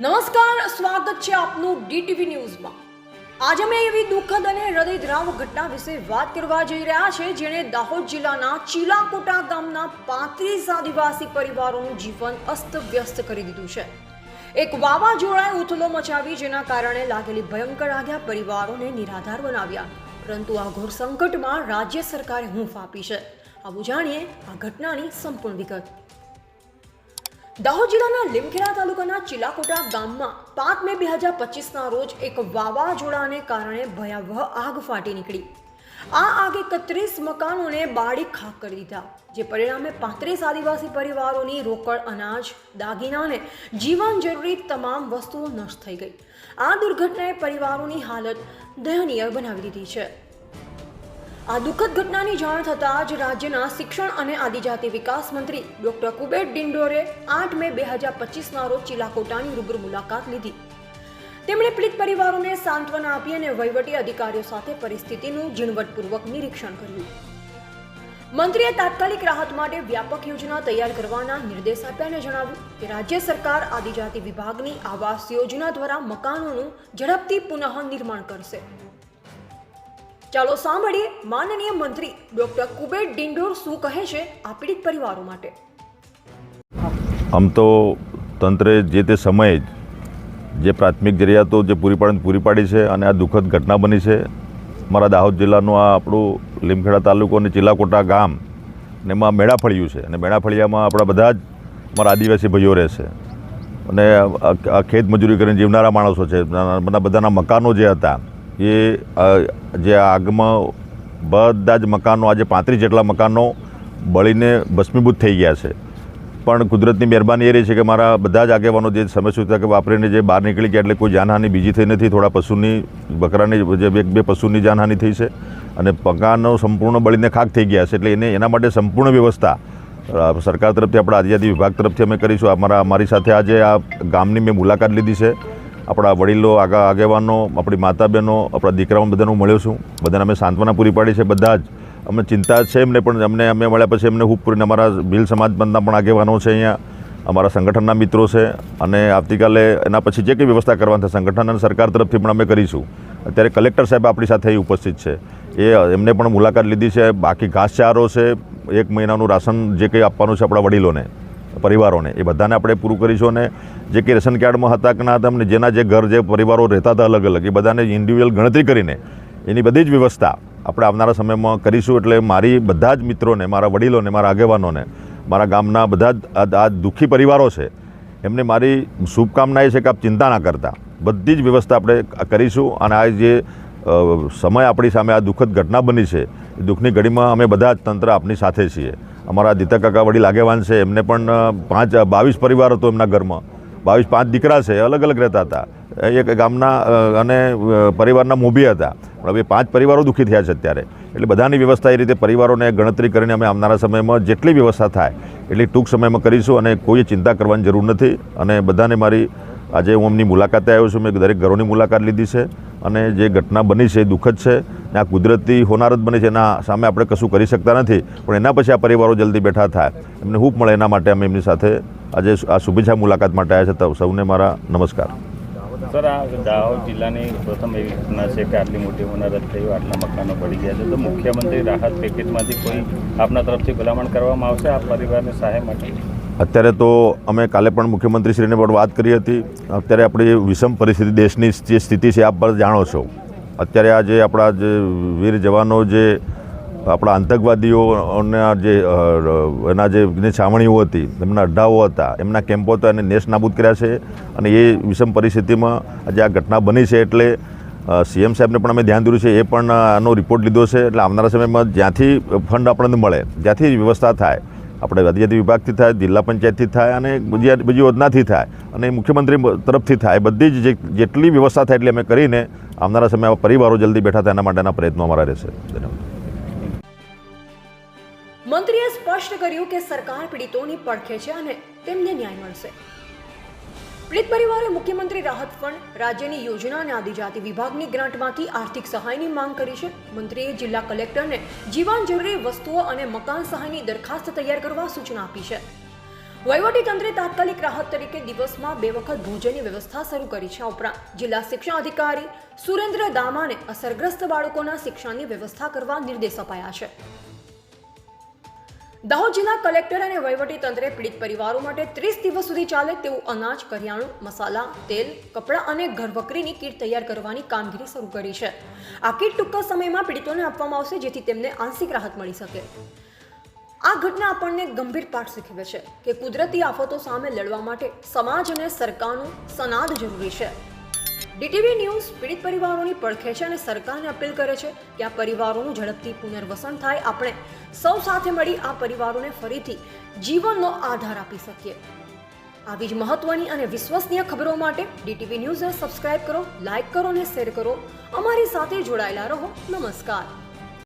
નમસ્કાર, સ્વાગત છે આપનું ડીટીવી ન્યૂઝમાં. આજે અમે એવી દુઃખદ અને હૃદયદ્રાવ ઘટના વિશે વાત કરવા જઈ રહ્યા છે, જેણે દાહોદ જિલ્લાના ચીલાકોટા ગામના પાંત્રીસ આદિવાસી પરિવારોનું જીવન અસ્તવ્યસ્ત કરી દીધું છે. એક વાવાઝોડાએ ઉથલો મચાવી, જેના કારણે લાગેલી ભયંકર આગ્યા પરિવારોને નિરાધાર બનાવ્યા. પરંતુ આ ઘોર સંકટમાં રાજ્ય સરકારે હૂંફ આપી છે. આવું જાણીએ આ ઘટનાની સંપૂર્ણ વિગત. દાહોદ જિલ્લાના લીમખેડા તાલુકાના ચિલાકોટા ગામમાં પાંચ મે બે હજાર પચીસના રોજ એક વાવાઝોડાને કારણે ભયાવહ આગ ફાટી નીકળી. આ આગે એકત્રીસ મકાનોને બાળી ખાક કરી દીધા, જે પરિણામે પાંત્રીસ આદિવાસી પરિવારોની રોકડ અનાજ દાગીનાને જીવન જરૂરી તમામ વસ્તુઓ નષ્ટ થઈ ગઈ. આ દુર્ઘટનાએ પરિવારોની હાલત દયનીય બનાવી દીધી છે. આ દુઃખદ ઘટનાની જાણ થતાં જ રાજ્યના શિક્ષણ અને આદિજાતિ વિકાસ મંત્રી ડોક્ટર કુબેર ડિંડોરે આઠ મે બે હજાર પચીસના રોજ ચિલાકોટાની રૂબરૂ મુલાકાત લીધી. તેમણે પીડિત પરિવારોને સાંત્વના આપી અને વહીવટી અધિકારીઓ સાથે પરિસ્થિતિનું ઝીણવટપૂર્વક નિરીક્ષણ કર્યું. મંત્રીએ તાત્કાલિક રાહત માટે વ્યાપક યોજના તૈયાર કરવાના નિર્દેશ આપ્યા જણાવ્યું કે રાજ્ય સરકાર આદિજાતિ વિભાગની આવાસ યોજના દ્વારા મકાનોનું ઝડપથી પુનઃ નિર્માણ કરશે. ચાલો સાંભળીએ માનનીય મંત્રી ડોક્ટર કુબેર ડિંડોર શું કહે છે આ પીડિત પરિવારો માટે. આમ તો તંત્રે જે તે સમયે જ પ્રાથમિક જરૂરિયાતો જે પૂરી પાડીને પૂરી પાડી છે અને આ દુઃખદ ઘટના બની છે, મારા દાહોદ જિલ્લાનું આ આપણું લીમખેડા તાલુકો અને ચિલાકોટા ગામ ને એમાં મેળા ફળ્યું છે અને મેળા ફળિયામાં આપણા બધા જ મારા આદિવાસી ભાઈઓ રહેશે અને ખેત મજૂરી કરીને જીવનારા માણસો છે બધા બધાના મકાનો જે હતા એ જે આગમાં બધા જ મકાનો, આજે પાંત્રીસ જેટલા મકાનો બળીને ભસ્મીભૂત થઈ ગયા છે. પણ કુદરતની મહેરબાની એ રહી છે કે મારા બધા જ આગેવાનો જે સમસ્યા કે વાપરીને જે બહાર નીકળી ગયા, એટલે કોઈ જાનહાની બીજી થઈ નથી, થોડા પશુની, બકરાની, જે બે બે પશુની જાનહાની થઈ છે અને મકાનો સંપૂર્ણ બળીને ખાક થઈ ગયા છે. એટલે એને, એના માટે સંપૂર્ણ વ્યવસ્થા સરકાર તરફથી, આપણા આદિજાતિ વિભાગ તરફથી અમે કરીશું. અમારા, અમારી સાથે આજે આ ગામની મેં મુલાકાત લીધી છે. આપણા વડીલો, આગા આગેવાનો, આપણી માતા બહેનો આપણા દીકરાઓ બધાનું મળ્યો છું. બધાને અમે સાંત્વના પૂરી પાડી છે બધા જ. અમને ચિંતા છે એમને પણ, અમને અમે મળ્યા પછી એમને હું પૂરીને અમારા ભીલ સમાજ બંધના પણ આગેવાનો છે અહીંયા. અમારા સંગઠનના મિત્રો છે અને આવતીકાલે એના પછી જે કંઈ વ્યવસ્થા કરવાની છે સંગઠન અને સરકાર તરફથી પણ અમે કરીશું. અત્યારે કલેક્ટર સાહેબ આપણી સાથે ઉપસ્થિત છે. એ એમને પણ મુલાકાત લીધી છે. બાકી ઘાસચારો છે. એક મહિનાનું રાશન જે કંઈ આપવાનું છે આપણા વડીલોને. પરિવારોને. એ બધાને આપણે પૂરું કરીશું અને જે કે રેશન કાર્ડમાં હતા કે ના હતા અને જેના જે ઘર જે પરિવારો રહેતા હતા અલગ અલગ, એ બધાને ઇન્ડિવિજ્યુઅલ ગણતરી કરીને એની બધી જ વ્યવસ્થા આપણે આવનારા સમયમાં કરીશું. એટલે મારી બધા જ મિત્રોને, મારા વડીલોને, મારા આગેવાનોને, મારા ગામના બધા જ આ દુઃખી પરિવારો છે, એમને મારી શુભકામના એ છે કે આપ ચિંતા ના કરતા. બધી જ વ્યવસ્થા આપણે કરીશું અને આ જે સમય આપણી સામે આ દુઃખદ ઘટના બની છે દુઃખની ઘડીમાં અમે બધા જ તંત્ર આપની સાથે છીએ. અમારા દીતા કાકા વડીલ આગેવાન છે. એમને પણ પાંચ બાવીસ પરિવાર હતો એમના ઘરમાં. બાવીસ પાંચ દીકરા છે. અલગ અલગ રહેતા હતા. એક ગામના અને પરિવારના મોભી હતા. પણ હવે પાંચ પરિવારો દુઃખી થયા છે અત્યારે. એટલે બધાની વ્યવસ્થા એ રીતે પરિવારોને ગણતરી કરીને અમે આવનારા સમયમાં જેટલી વ્યવસ્થા થાય, એટલી ટૂંક સમયમાં કરીશું અને કોઈ ચિંતા કરવાની જરૂર નથી. અને બધાને મારી, આજે હું એમની મુલાકાતે આવ્યો છું. મેં દરેક ઘરોની મુલાકાત લીધી છે. અને જે ઘટના બની છે એ દુઃખદ છે. ને આ કુદરતી હોનારત બની છે, એના સામે આપણે કશું કરી શકતા નથી. પણ એના પછી આ પરિવારો જલ્દી બેઠા થાય. એમને હૂપ મળે એના માટે અમે એમની સાથે આજે આ શુભેચ્છા મુલાકાત માટે આવ્યા છે. તો સૌને મારા નમસ્કાર. સર, આ દાહોદ જિલ્લાની પ્રથમ એવી ઘટના છે કે આટલી મોટી હોનારત થઈ, આટલા મકાનો પડી ગયા છે. તો મુખ્યમંત્રી રાહત પેકેજમાંથી કોઈ આપના તરફથી ભલામણ કરવામાં આવશે? આ પરિવારને સહાય માટે? અત્યારે તો અમે કાલે પણ મુખ્યમંત્રીશ્રીને પણ વાત કરી હતી. અત્યારે આપણી વિષમ પરિસ્થિતિ દેશની જે સ્થિતિ છે, આપ પણ જાણો છો. અત્યારે આ જે આપણા જે વીર જવાનો જે આપણા આતંકવાદીઓના જે એના જે જે છાવણીઓ હતી, એમના અડ્ડાઓ હતા, એમના કેમ્પો હતા, એને નેશ નાબૂદ કર્યા છે. અને એ વિષમ પરિસ્થિતિમાં આજે આ ઘટના બની છે એટલે સીએમ સાહેબને પણ અમે ધ્યાન દોર્યું છે. એ પણ આનો રિપોર્ટ લીધો છે. એટલે આવનારા સમયમાં જ્યાંથી ફંડ આપણને મળે જ્યાંથી વ્યવસ્થા થાય આપણે આદિજાતિ વિભાગથી થાય, જિલ્લા પંચાયતથી થાય અને બીજી બીજી યોજનાથી થાય અને મુખ્યમંત્રી તરફથી થાય. બધી જ જેટલી વ્યવસ્થા થાય એટલી અમે કરીને આવનારા સમયમાં પરિવારો જલ્દી બેઠા થાય એના માટેના પ્રયત્નો અમારા રહેશે. મંત્રીએ સ્પષ્ટ કર્યું કે સરકાર પીડિતોની પડખે છે અને તેમને ન્યાય મળશે. પીડિત પરિવારે મુખ્યમંત્રી રાહત ફંડ, રાજ્યની યોજના અને આદિજાતિ વિભાગની ગ્રાન્ટમાંથી આર્થિક સહાયની માંગ કરી છે. મંત્રીએ જિલ્લા કલેક્ટરને જીવન જરૂરી વસ્તુઓ અને મકાન સહાયની દરખાસ્ત તૈયાર કરવા સૂચના આપી છે. વહીવટીતંત્રે તાત્કાલિક રાહત તરીકે દિવસમાં બે વખત ભોજનની વ્યવસ્થા શરૂ કરી છે ઉપરાંત જિલ્લા શિક્ષણ અધિકારી સુરેન્દ્ર દામાને અસરગ્રસ્ત બાળકોના શિક્ષણની વ્યવસ્થા કરવા નિર્દેશ અપાયા છે. દાહોદ જિલ્લા કલેક્ટર અને વહીવટી તંત્રે પીડિત પરિવારો માટે ત્રીસ દિવસ સુધી ચાલે તેવું અનાજ, કરિયાણું, મસાલા, તેલ, કપડાં અને ઘરવકરીની કીટ તૈયાર કરવાની કામગીરી શરૂ કરી છે. આ કીટ ટૂંકા સમયમાં પીડિતોને આપવામાં આવશે, જેથી તેમને આંશિક રાહત મળી શકે. આ ઘટના આપણને ગંભીર પાઠ શીખવે છે કે કુદરતી આફતો સામે લડવા માટે સમાજ અને સરકારનું સનાદ જરૂરી છે. ડીટીવી ન્યૂઝ પીડિત પરિવારોની પડખે છે અને સરકારને અપીલ કરે છે કે આ પરિવારોનું ઝડપથી પુનર્વસન થાય. આપણે સૌ સાથે મળી આ પરિવારોને ફરીથી જીવનનો આધાર આપી શકીએ. આવી જ મહત્વની અને વિશ્વસનીય ખબરો માટે ડીટીવી ન્યૂઝને સબસ્ક્રાઇબ કરો, લાઇક કરો અને શેર કરો. અમારી સાથે જોડાયેલા રહો. નમસ્કાર.